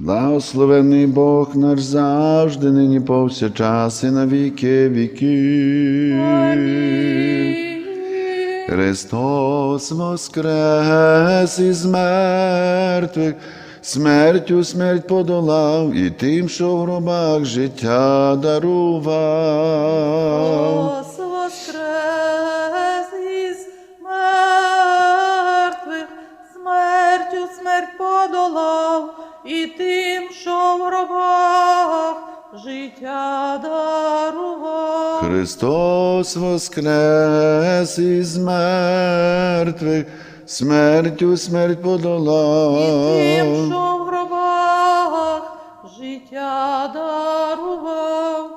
Благословений Бог наш завжди, нині повсякчас і на віки віки. Христос воскрес із мертвих, смертю смерть подолав і тим, що в гробах життя дарував. І тим, в гробах життя дарував. Христос воскрес із мертвих, смертю смерть І подолав. тим, що в гробах життя дарував.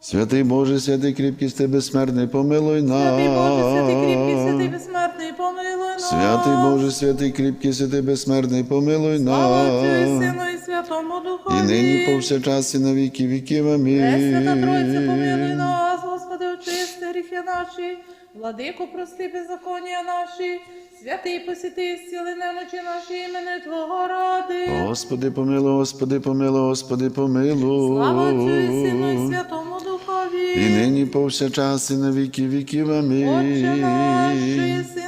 Святий Боже, святий кріпкий, ти безсмертний, помилуй нас. Святий Боже, святий кріпкий, святий безсмертний, помилуй нас. Святий Боже, святий кріпкий, святий безсмертний, помилуй Слава Отцю і. Сину і Святому Духові. І нині повсякчас і на віки віків. Пресвята Тройця, помилуй Амінь. нас, Господи, очисти гріхи наші, владику, прости беззаконня наші, святий посіти, зціли немочі наші імени Твого ради. Господи, помилуй, Господи, помилуй, Господи, помилуй. Слава Отцю і Сину і Святому Духові. І нині повсякчас і на віки віків. Амінь. Отче наш, небесах,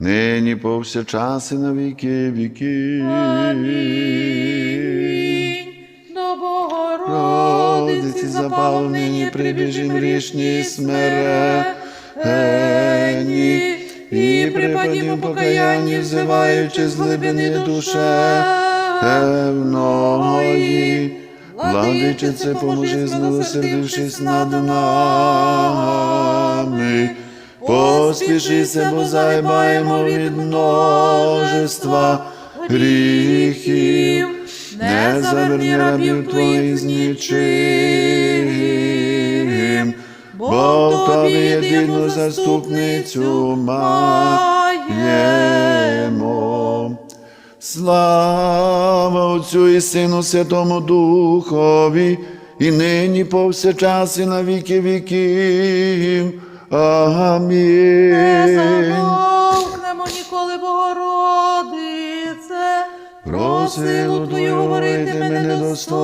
нині повсякчас і на віки віки. Амінь. До Богородиці Родиці запало нині прибіжим грішні смирені, і припадімо покаянні, взиваючи з глибини душевної. Владичице, поможи, змилосердившись над нами. Поспішися, бо займаємо від множества гріхів. Не заверни рабів твоїх з нічим, бо в тобі єдину заступницю маємо. Слава Отцю і Сину Святому Духові, і нині повсякчас і на віки віків. Не замовкнемо ніколи, Богородице, Про силу Твою говорити мене недостойні,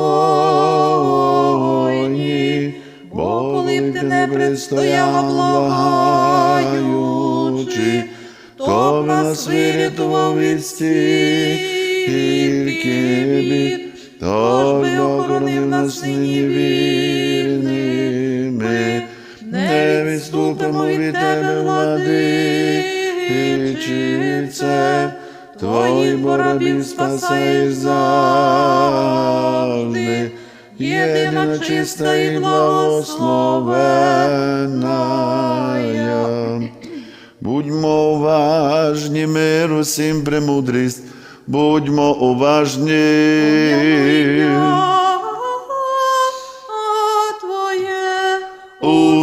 бо коли б ти не предстояла благаючи, то б нас вирятував від стільки бід, то б охоронив нас нині вірними, відступимо від тебе, владичице, Твої борабів спасаєш завжди, єдина чиста і благословенна. Будьмо уважні, мир усім премудрість, будьмо уважні.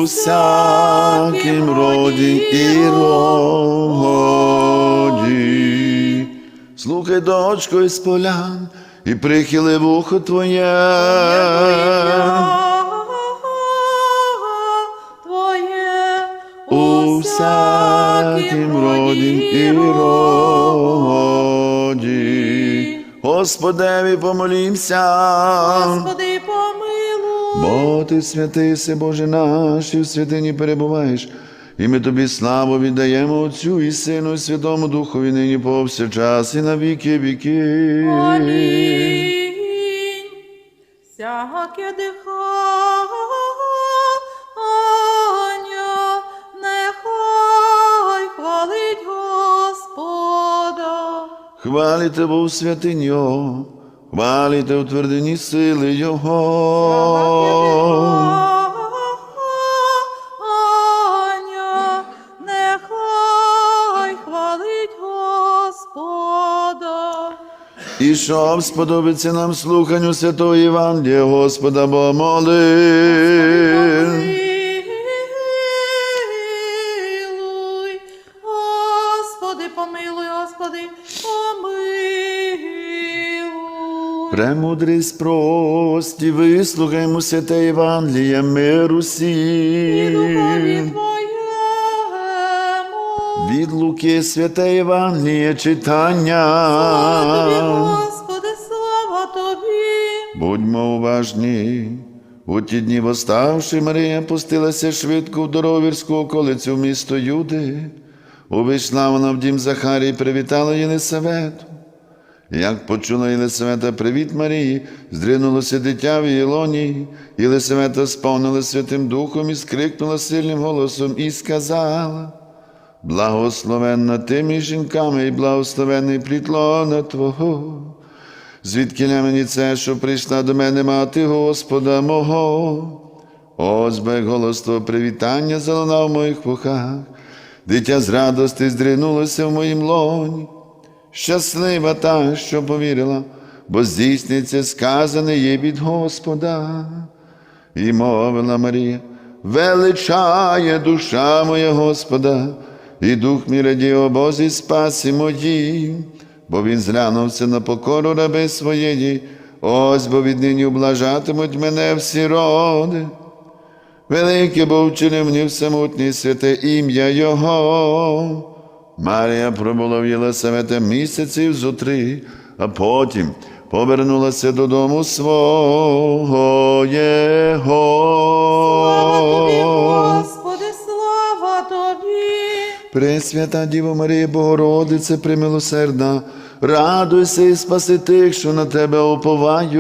У всякім роді і роді. Слухай, дочко, із полян, і прихили вухо твоє. Твоє У всякім роді і роді. Господеві помолімся. Господи. Бо ти святий, си, Боже наш, і в святині перебуваєш, і ми тобі славу віддаємо Отцю і Сину, і Святому Духові нині повсякчас і на віки віки. Амінь. Всяке дихання нехай хвалить Господа. Хваліте Бо в святині Його, хваліте у твердині сили Його. І щоб сподобиться нам слуханню Святого Євангелія, Господа бо моли. Премудрість прості, вислухаймо святе Євангеліє, миру І духові. Твоєму. Від Луки святе Євангеліє читання. Слава тобі, Господи, слава Тобі. Будьмо уважні. У ті дні восставши, Марія пустилася швидко в дороговірську околицю в місто Юди. Увійшла вона в дім Захарії і привітала Єлисавету. Як почула Єлисавета привіт Марії, здринулося дитя в її лоні. Єлисавета сповнила Святим Духом і скрикнула сильним голосом і сказала: Благословенна ти між жінками, і благословенний плід лона Твого. Звідки мені це, що прийшла до мене мати Господа мого? Ось би голос твого привітання залунав в моїх вухах, дитя з радости здринулося в моїм лоні. Щаслива та, що повірила, бо здійсниться сказане їй від Господа. І мовила Марія, величає душа моя Господа, і дух мій радіє о Бозі спасі моїй, бо він зглянувся на покору раби своєї, ось бо віднині облажатимуть мене всі роди. Велике бо вчинив мені всемутнє святе ім'я Його. Марія пробула в Єлисавета місяців зо три, а потім повернулася додому свого Слава тобі, Господи, слава Тобі. Пресвята Діво Марія Богородице, примилосердна, радуйся і спаси тих, що на тебе уповають.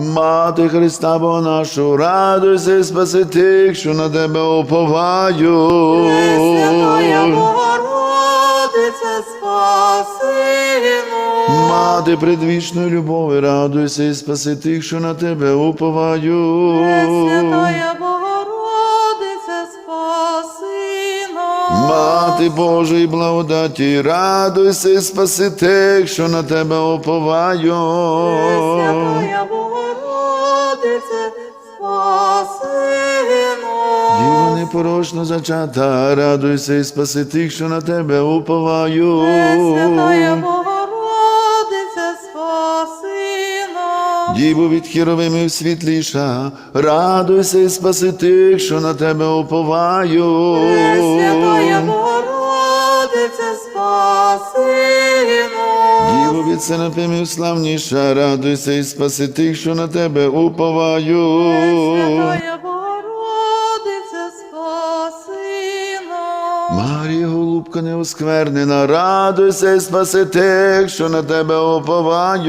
Мати Христа Бога нашу, радуйся і спаси тих, що на тебе уповають. Мати предвічної любові, радуйся і спаси тих, що на тебе уповають. Святая Богородице, спаси нас. Мати Божої благодаті, радуйся і спаси тих, що на тебе уповають. Діво непорочно зачата, радуйся і спаси тих, що на тебе уповають. Святая Богородице, спаси нас. Діво від хіровимів світліша, радуйся і спаси тих, що на тебе уповають. Святая Богородице, нас. Діво від славніша, радуйся і спаси тих, що на тебе уповають. Марія, голубка неосквернена, радуйся і спаси тих, що на тебе нас.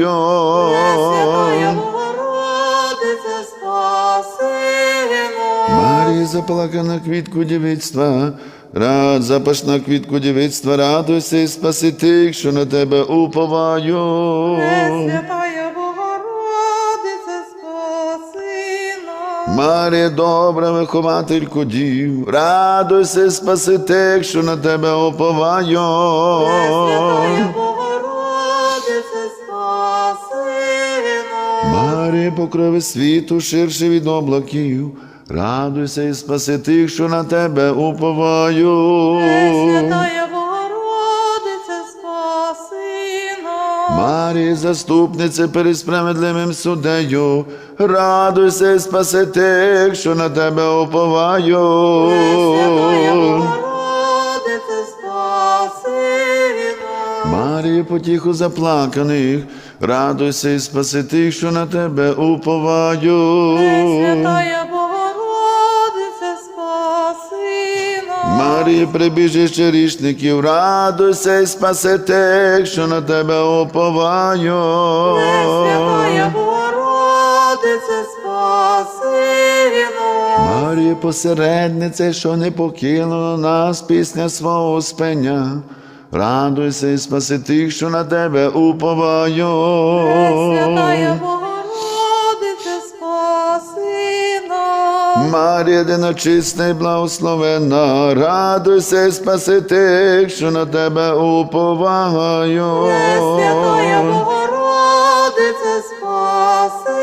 Марія, заплакана квітку дівицтва, рад запашна квітку дівицтва, радуйся і спаси тих, що на тебе уповають. Святая Богородице, спаси нас. Марія, добра виховательку дів, радуйся і спаси тих, що на тебе нас. Марія, покрови світу, ширше від облаків, радуйся і спаси тих, що на тебе уповають. Святая Богородице, спаси нас. Марія, заступниця перед справедливим суддею, радуйся і спаси тих, що на тебе уповають. Святая Богородице, спаси нас. Потіху заплаканих, радуйся і спаси тих, що на тебе уповають. Святая нас. Марія, прибіжище річників, радуйся і спаси тих, що на тебе Святая уповають. Богородице, спаси нас. Марія, посередниця, що не покинула нас пісня свого спення. Радуйся і спаси тих, що на тебе уповають. Святая Богородице, Марія, єдина чиста і благословена, радуйся і спаси тих, що на тебе уповаю. Святая Богородице, спаси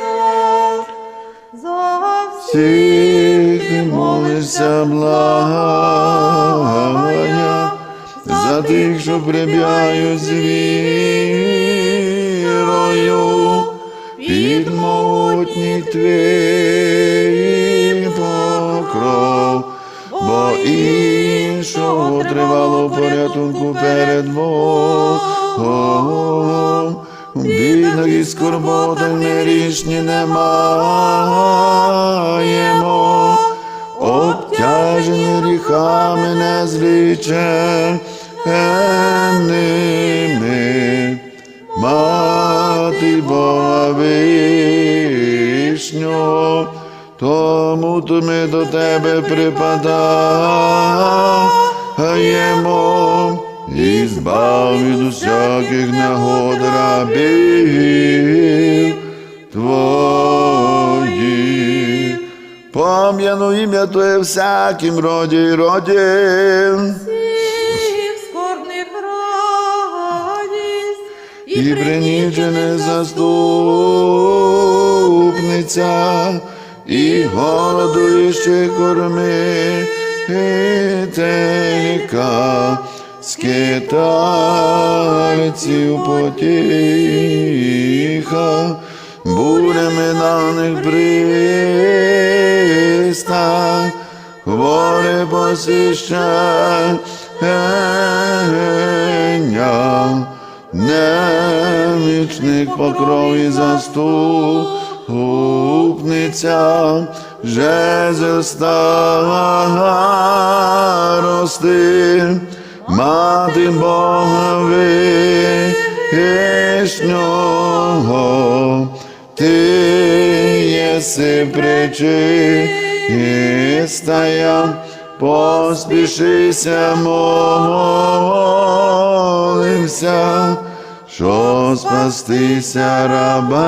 нас. За Всіх молишся, благая, за тих, що прибігають з вірою, під могутній твій покров, бо іншого тривало порятунку перед Богом. У бідних і скорботах нерішні не маємо, обтяжені гріхами незліченими. Мати Бога вишню, тому то ми до тебе припадаємо, і збав від усяких негод рабів твоїх. Пом'яну ім'я Твоє всяким роді й роді. І принічене заступниця, і голодуючи кормителька, скитальців потіха, бурями на них пристань, хворе посіщення, немічних покров і заступниця, жезл старости, мати Бога вишнього, ти єси причистая, поспішися, молимся, що спастися раба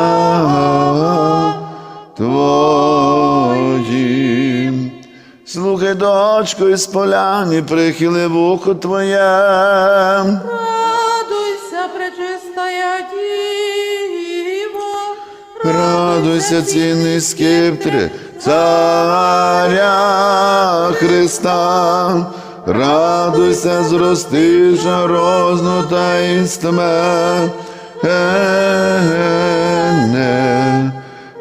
твоїм. Слухай, дочко, із поляни, прихили вухо твоє. Радуйся, пречистая Діво, Радуйся, цінний скиптре, царя Христа, радуйся, зростивша розну таїнстве. Не.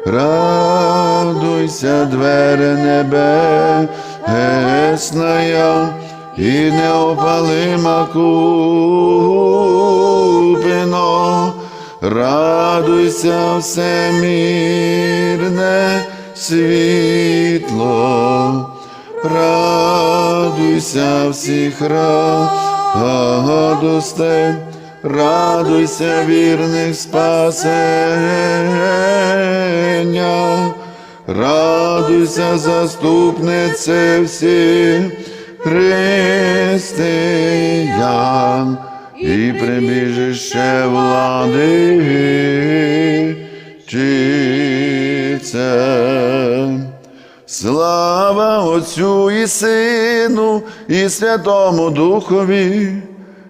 Радуйся, двері небесная, і неопалима купино. Радуйся, всемірне світло, радуйся всіх радостей, радуйся вірних спасення, радуйся, заступнице всіх християн і прибіжище влади чице. Слава Отцю і Сину, і Святому Духові,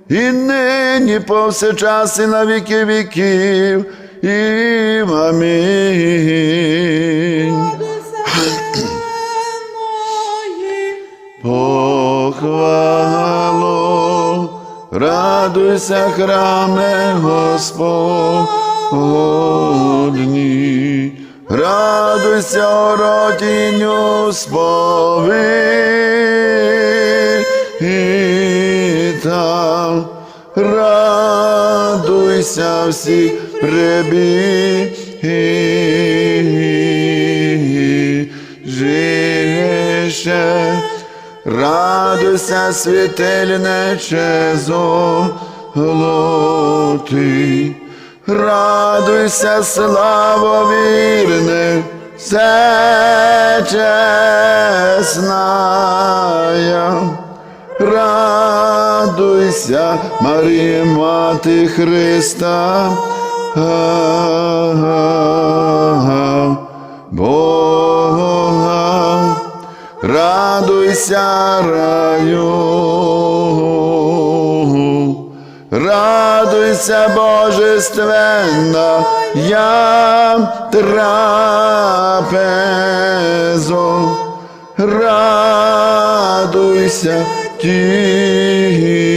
і нині повсякчас і на віки віків, і амінь. Похвалу, радуйся, храме Господній, радуйся, оротінню сповита, радуйся всіх прибіжище, радуйся, світильниче золотий, радуйся, слава вірне, все чесная. Радуйся, Марія, Мати Христа, Бога. Радуйся, раю, радуйся, божественна, я трапезо, радуйся, тіне.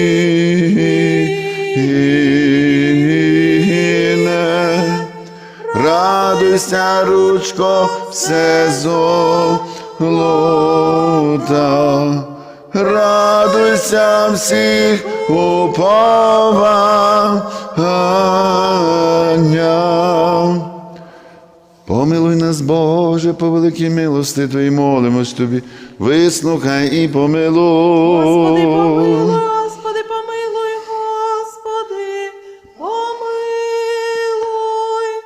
Радуйся, ручко, все золота, радуйся всіх уповання. Помилуй нас, Боже, по великій милости Твоїй молимось Тобі, вислухай і помилуй. Господи, помилуй, Господи, помилуй, Господи, помилуй.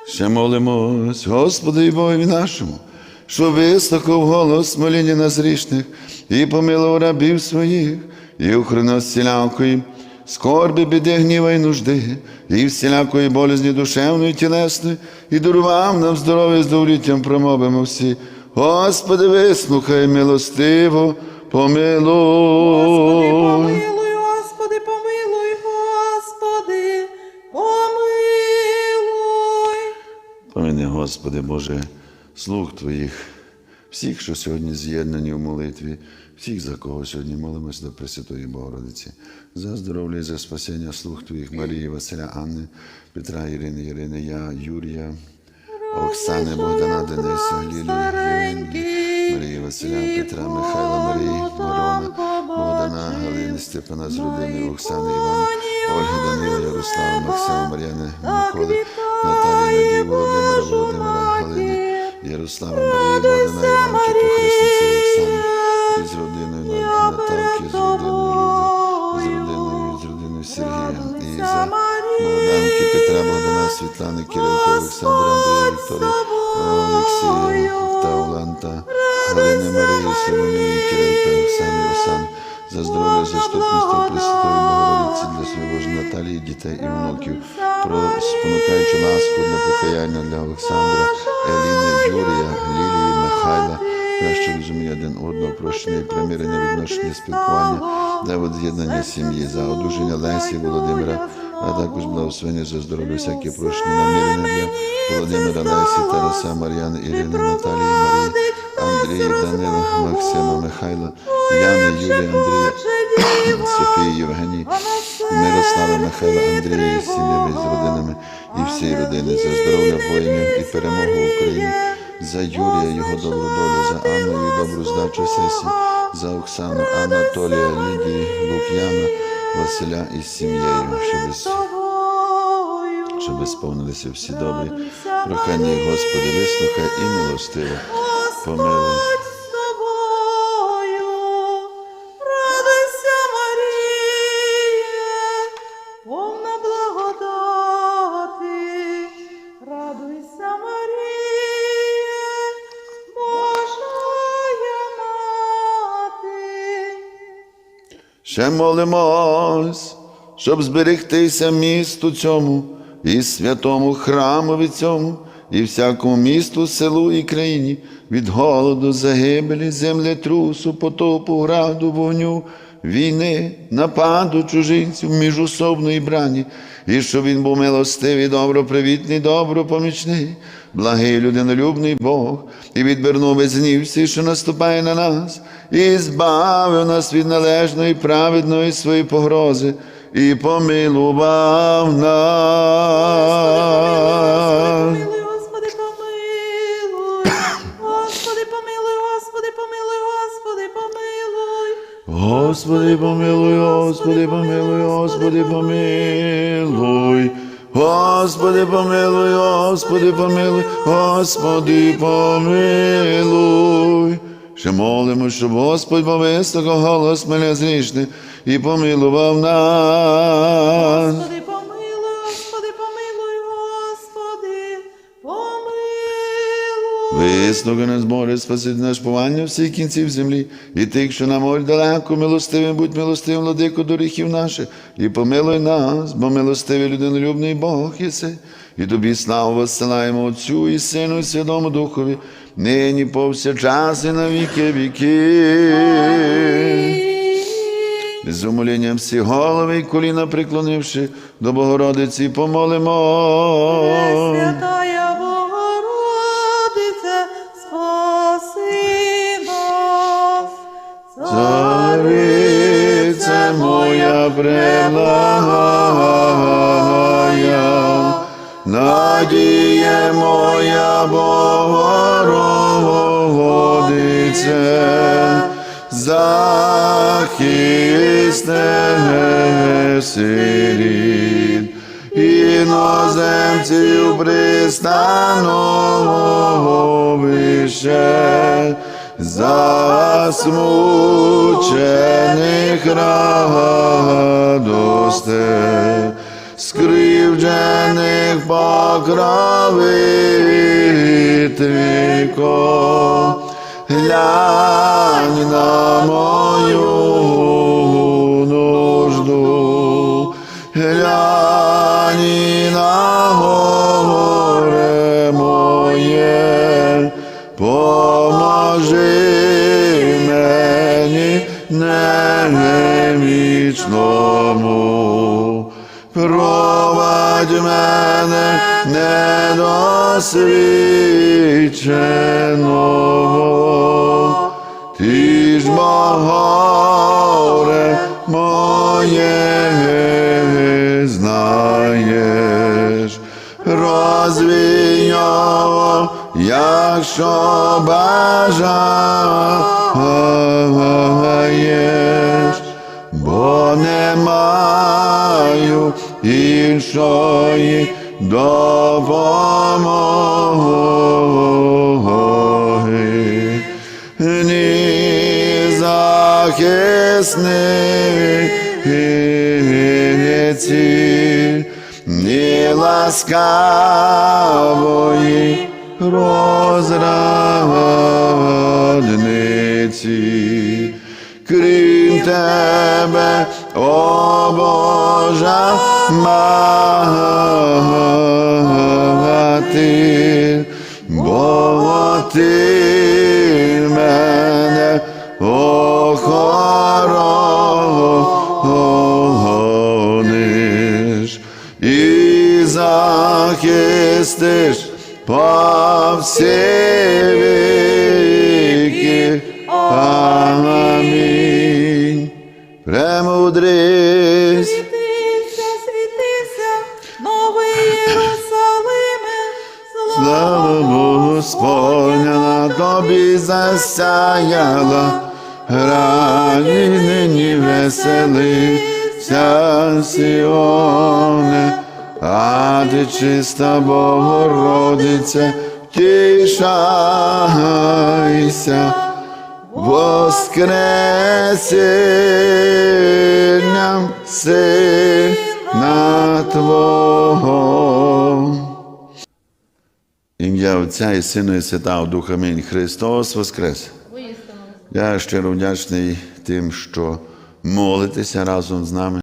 Ще молимось, Господи і Богові нашому, що вислухав голос моління нас грішних і помилував рабів своїх, і охранив всілякої скорби, біди, гніва і нужди, і всілякої болезні душевної, і тілесної, і дарував нам здоров'я з довліттям промовимо всі. Господи, вислухай милостиво, помилуй. Господи, помилуй, Господи, помилуй, Господи, помилуй. Помини, Господи Боже, слуг Твоїх, всіх, що сьогодні з'єднані в молитві, всіх, за кого сьогодні молимось до Пресвятої Богородиці, за здоров'я і за спасіння слуг Твоїх, Марії, Василя, Анни, Петра, Ірини, Ірини, я, Юрія, Оксани, Богдана, Дениса, Лілії, Марії, Василя, Петра, Михайла, Марії, Мирона, Богдана, Галини, Степана з родини, Оксани, Івана, Ольги, Данила, Ярослава, Максима, Мар'яни, Миколи, Наталії, Надії, Володимира, Володимира, Галини, Ярослава, Марії, Богдана, Петра, Богдана, Світлани, Кирилка, Олександра, Андрія, Вікторії, Олексія та Оланта, Галини Марії, Соломії, Кирилка, Оксани, Осан, за здоров'я, заступництво Пресвятої Богородиці для своєї Наталії, дітей і внуків, про спонукаючу ласку для покаяння для Олександра, Еліни, Юрія, Лілії, Михайла, краще розуміння один одного, прощення і примирення, відношення, спілкування, для воз'єднання сім'ї, за одужання Лесі, Володимира, а також благословення за здоров'я, всякі прощення, намірення для Володимира, Лесі, Тараса, Мар'яни, Ірини, Наталії, Марії, Андрія, Данила, Максима, Михайла, Яни, Юлії, Андрія, Софії, Євгенії, Мирослава, Михайла, Андрія, з сім'ями, з родинами і всієї родини, за здоров'я воїнів і перемогу в Україні, за Юрія, його добру долю, за Анну і добру здачу сесії, за Оксану, Анатолія, Лідії, Лук'яна, Василя із сім'єю, щоб, щоб сповнилися всі добрі. Прохання, Господи, вислухай і милостиво. Помилуй. Ще молимось, щоб зберегтися місту цьому і святому храмові цьому, і всякому місту, селу і країні від голоду, загибелі, землетрусу, потопу, граду, вогню, війни, нападу чужинців, міжособної брані, і щоб він був милостивий, добропривітний, добропомічний, благий людинолюбний Бог, і відвернув гнів всі, що наступає на нас, і збавив нас від належної, праведної своєї погрози, і помилував нас. Господи, помилуй. Господи, помилуй, Господи, помилуй, Господи, помилуй. Господи, помилуй, Господи, помилуй, Господи, помилуй. Господи, помилуй, Господи, помилуй, Господи, помилуй. Ще молимо, щоб Господь повислухав голос мене зрішний і помилував нас. Вислуги нас, Боже, спасить наш повання всіх кінців землі, і тих, що на морі далеко, милостивим, будь милостивим, владико, до гріхів наших, і помилуй нас, бо милостивий людинолюбний Бог єси, І тобі славу воссилаємо Отцю і Сину, і Святому Духові, нині повсякчас і на віки віки. З умолінням всі голови і коліна приклонивши до Богородиці, помолимо. Захисне сиріт, іноземців пристановище, засмучених радосте, скривджених покровителько, глянь на мою немічному, провадь мене недосвідченого, ти ж горе моє знаєш, розвій якщо бажаєш, бо не маю іншої допомоги, ні захисниці, ні ласкавої розрадниці, крім тебе, о Божа мати, бо ти мене охорониш і захистиш по всі віки. Амінь. Премудрість. Світися, світися, новий Єрусалиме, Слава Господня на тобі засяяла, раді нині веселиться Сіоне, а ти чиста Богородиця, тішайся, воскресінням Сина Твого. Ім'я Отця і Сина і Святого Духа Мінь. Христос Воскрес! Я щиро вдячний тим, що молитеся разом з нами.